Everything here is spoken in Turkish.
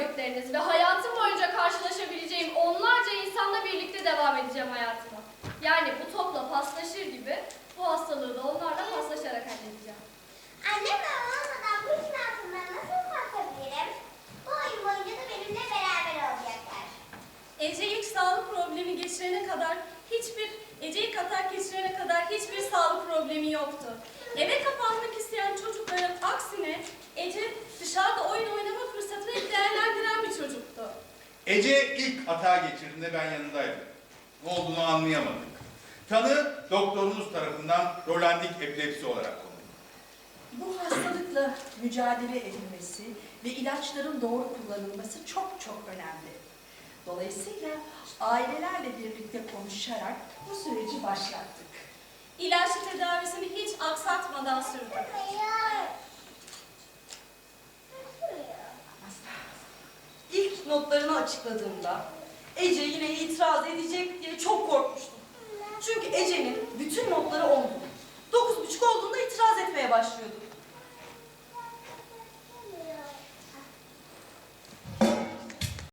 gördükleriniz ve hayatım boyunca karşılaşabileceğim onlarca insanla birlikte devam edeceğim hayatıma. Yani bu topla paslaşır gibi bu hastalığı da onlarla paslaşarak halledeceğim. Annem babam olmadan bu işin nasıl kalkabilirim? Bu oyun boyunca da benimle beraber olacaklar. Ece ilk sağlık problemi geçirene kadar hiçbir, Ece ilk atak geçirene kadar hiçbir sağlık problemi yoktu. Eve kapanmak isteyen çocuk Ece ilk atağa geçirdiğinde ben yanındaydım. Ne olduğunu anlayamadık. Tanı doktorumuz tarafından Rolandik epilepsi olarak konuldu. Bu hastalıkla mücadele edilmesi ve ilaçların doğru kullanılması çok çok önemli. Dolayısıyla ailelerle birlikte konuşarak bu süreci başlattık. İlaçlı tedavisini hiç aksatmadan sürdürdü. İlk notlarını açıkladığımda Ece yine itiraz edecek diye çok korkmuştum. Çünkü Ece'nin bütün notları ondu. Dokuz buçuk olduğunda itiraz etmeye başlıyordu.